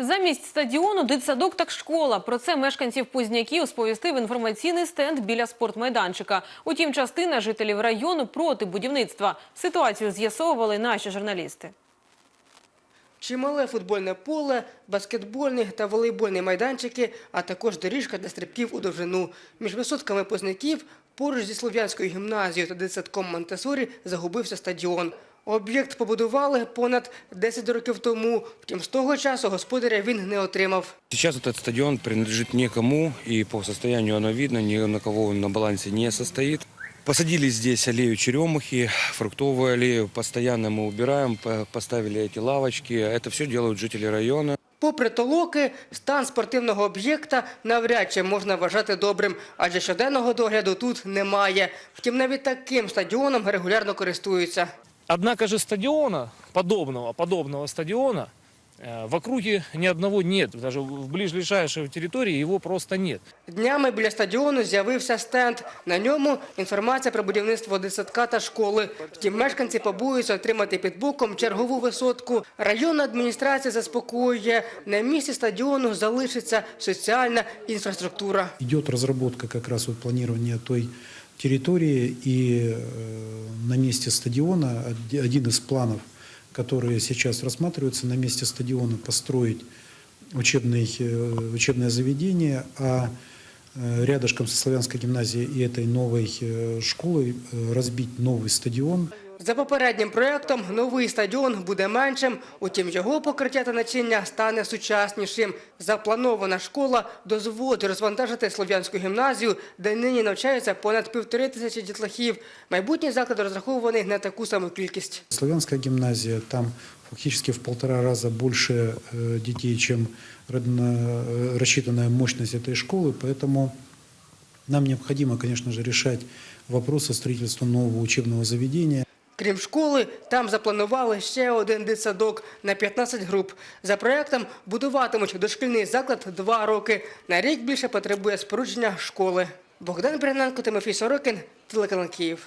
Замість стадіону дитсадок та школа. Про це мешканців Позняків сповістив інформаційний стенд біля спортмайданчика. Утім, частина жителів району проти будівництва. Ситуацію з'ясовували наші журналісти. Чимале футбольне поле, баскетбольні та волейбольні майданчики, а також доріжка для стрибків у довжину. Між висотками позників поруч зі Слов'янською гімназією та дитсадком Монтесорі загубився стадіон. Об'єкт побудували понад 10 років тому, втім з того часу господаря він не отримав. Сейчас этот стадион принадлежит никому, и по состоянию оно видно, ни на кого он на балансе не состоит. Посадили здесь аллею черемухи, фруктовую аллею, постоянно мы убираем, по- поставили эти лавочки. Это все делают жители района. Попри толоки, стан спортивного об'єкта навряд чи можна вважати добрим, адже щоденного догляду тут немає. Втім, навіть таким стадіоном регулярно користуються. Однако же стадиона, подобного, подобного стадиона, в округе ни одного нет. Даже в ближайшей территории его просто нет. Днями біля стадіону з'явився стенд. На ньому інформація про будівництво дитсадка та школи. Втім, мешканці побоюються отримати під боком чергову висотку. Районна адміністрація заспокоює, на місці стадіону залишиться соціальна інфраструктура. Идет разработка как раз вот планирования той территории, и э, на месте стадиона оди- один из планов, которые сейчас рассматриваются, на месте стадиона построить учебный, э, учебное заведение, а э, рядышком со Славянской гимназией и этой новой э, школой э, разбить новый стадион. За попереднім проектом новий стадіон буде меншим, утім його покриття та начиння стане сучаснішим. Запланована школа дозволить розвантажити Слов'янську гімназію, де нині навчаються понад півтори тисячі дітлахів. Майбутній заклад розрахований на таку саму кількість. Славянская гимназия, там фактически в полтора раза больше э, детей, чем родно- э, рассчитанная мощность этой школы, поэтому нам необходимо, конечно же, решать вопросы строительства нового учебного заведения. Крім школи, там запланували ще один дитсадок на 15 груп. За проектом будуватимуть дошкільний заклад два роки. На рік більше потребує спорудження школи. Богдан Бряненко, Тимофій Сорокін, телеканал Київ.